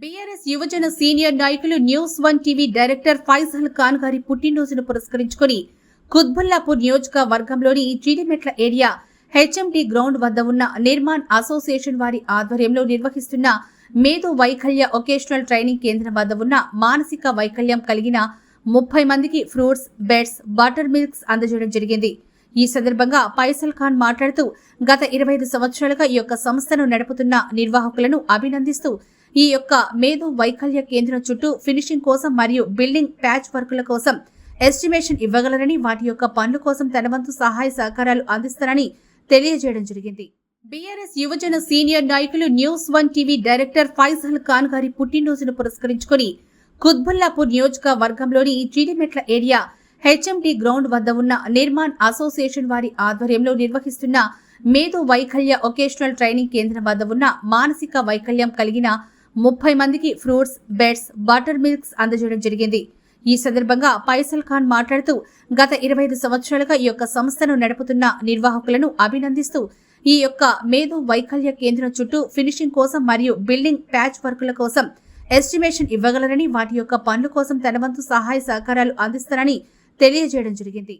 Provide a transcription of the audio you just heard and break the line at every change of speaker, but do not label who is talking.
BRS యువజన senior నాయకులు news one TV director Faizal Khan గారి పుట్టినరోజును పురస్కరించుకుని కుత్బుల్లాపూర్ నియోజకవర్గంలోని జీడిమెట్ల ఏరియా హెచ్ఎండి గ్రౌండ్ వద్ద ఉన్న నిర్మాణ్ అసోసియేషన్ వారి ఆధ్వర్యంలో నిర్వహిస్తున్న మేధో వైకల్య ఒకేషనల్ ట్రైనింగ్ కేంద్రం వద్ద ఉన్న మానసిక వైకల్యం కలిగిన ముప్పై మందికి ఫ్రూట్స్ బెడ్స్ బటర్ మిల్క్స్ అందజేయడం జరిగింది. ఈ సందర్భంగా పైసల్ ఖాన్ మాట్లాడుతూ గత ఇరవై ఐదు సంవత్సరాలుగా ఈ యొక్క సంస్థను నడుపుతున్న నిర్వాహకులను అభినందిస్తూ ఈ యొక్క మేధో వైకల్య కేంద్రం చుట్టూ ఫినిషింగ్ కోసం మరియు బిల్డింగ్ ప్యాచ్ వర్కుల కోసం ఎస్టిమేషన్ ఇవ్వగలరని వాటి యొక్క పనుల కోసం తన వంతు సహాయ సహకారాలు అందిస్తారని తెలియజేయడం జరిగింది. బీఆర్ఎస్ యువజన సీనియర్ నాయకులు news one TV director Faizal Khan గారి పుట్టినరోజును పురస్కరించుకుని కుత్బుల్లాపూర్ నియోజకవర్గంలోని జీడిమెట్ల ఏరియా హెచ్ఎండి గ్రౌండ్ వద్ద ఉన్న నిర్మాణ్ అసోసియేషన్ వారి ఆధ్వర్యంలో నిర్వహిస్తున్న మేధో వైకల్య ఒకేషనల్ ట్రైనింగ్ కేంద్రం వద్ద ఉన్న మానసిక వైకల్యం కలిగిన ముప్పై మందికి ఫ్రూట్స్ బెడ్స్ బటర్ మిల్క్స్ అందజేయడం జరిగింది. ఈ సందర్భంగా పైసల్ ఖాన్ మాట్లాడుతూ గత ఇరవై ఐదు సంవత్సరాలుగా ఈ యొక్క సంస్థను నడుపుతున్న నిర్వాహకులను అభినందిస్తూ ఈ యొక్క మేధో వైకల్య కేంద్రం చుట్టూ ఫినిషింగ్ కోసం మరియు బిల్డింగ్ ప్యాచ్ వర్కుల కోసం ఎస్టిమేషన్ ఇవ్వగలరని వాటి యొక్క పనుల కోసం తన వంతు సహాయ సహకారాలు అందిస్తారని తెలియజేయడం జరిగింది.